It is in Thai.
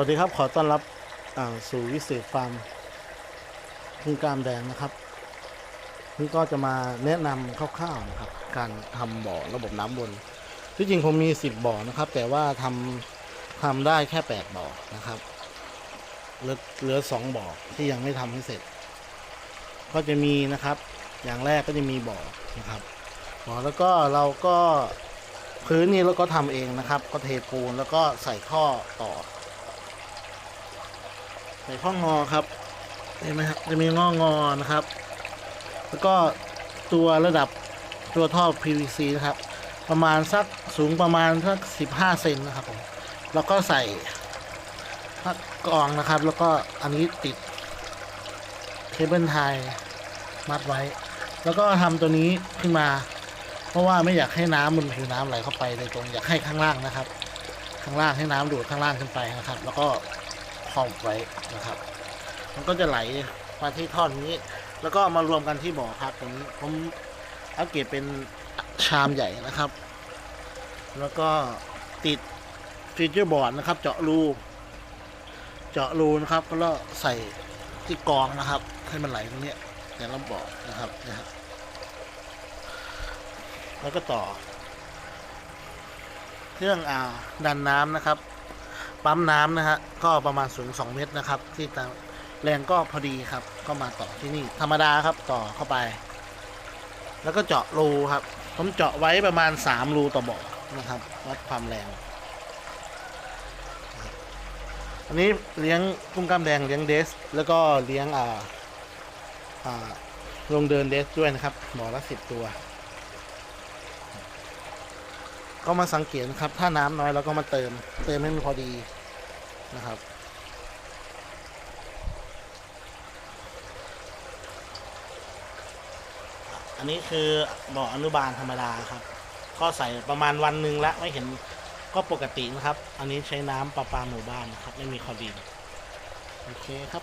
วัสดีครับขอต้อนรับสู่วิเศษฟาร์มพึ่งกล้ามแดงนะครับ นี่ก็จะมาแนะนำคร่าวๆนะครับ การทำบ่อระบบน้ำวนที่จริงผมมี 10 บ่อนะครับ แต่ว่าทำทำได้แค่ 8 บ่อนะครับเหลือเหลือสองบ่อที่ยังไม่ทำให้เสร็จ ก็จะมีนะครับ อย่างแรกก็จะมีบ่อนะครับบ่อแล้วก็เราก็พื้นนี่เราก็ทำเองนะครับ ก็เทปูนแล้วก็ใส่ท่อต่อ ส่ข้องอครับเห็นไหมครับจะมีงองอนะครับ แล้วก็ตัวระดับตัวท่อ PVC นะครับ ประมาณสักสูงประมาณสักสิบห้าเซนนะครับผมแล้วก็ใส่ผ้ากองนะครับ แล้วก็อันนี้ติดเคเบิลไทยมัดไว้ แล้วก็ทำตัวนี้ขึ้นมา เพราะว่าไม่อยากให้น้ำมันผิวน้ำไหลเข้าไปโดยตรงอยากให้ข้างล่างนะครับ ข้างล่างให้น้ำดูดข้างล่างขึ้นไปนะครับ แล้วก็ ครอบไว้นะครับ มันก็จะไหลมาที่ท่อนนี้ แล้วก็มารวมกันที่บ่อพักตรงนี้ ผมอัปเกรดเป็นชามใหญ่นะครับ แล้วก็ติดฟีเจอร์บอร์ดนะครับ เจาะรู เจาะรูนะครับ แล้วใส่ที่กองนะครับ ให้มันไหลตรงนี้ยแต่ละบ่อนะครับนะครับ แล้วก็ต่อ เครื่องอ่าดันน้ำนะครับ ปั๊มน้ำนะฮะก็ประมาณสูง 2 เมตรนะครับ ที่แรงก็พอดีครับ ก็มาต่อที่นี่ธรรมดาครับต่อเข้าไป แล้วก็เจาะรูครับ ผมเจาะไว้ประมาณ 3 รูต่อบ่อนะครับวัดความแรงอันนี้เลี้ยงกุ้งกล้ามแดงเลี้ยงเดส แล้วก็เลี้ยงอ่าอ่าลงเดินเดสด้วยนะครับบ่อละสิบตัว ก็มาสังเกตครับ ถ้าน้ำน้อยเราก็มาเติม เติมให้มันพอดีนะครับ อันนี้คือบ่ออนุบาลธรรมดาครับ ก็ใส่ประมาณวันหนึ่งแล้วไม่เห็นก็ปกตินะครับ อันนี้ใช้น้ำประปาหมู่บ้านนะครับ ไม่มีคอรีนโอเคครับ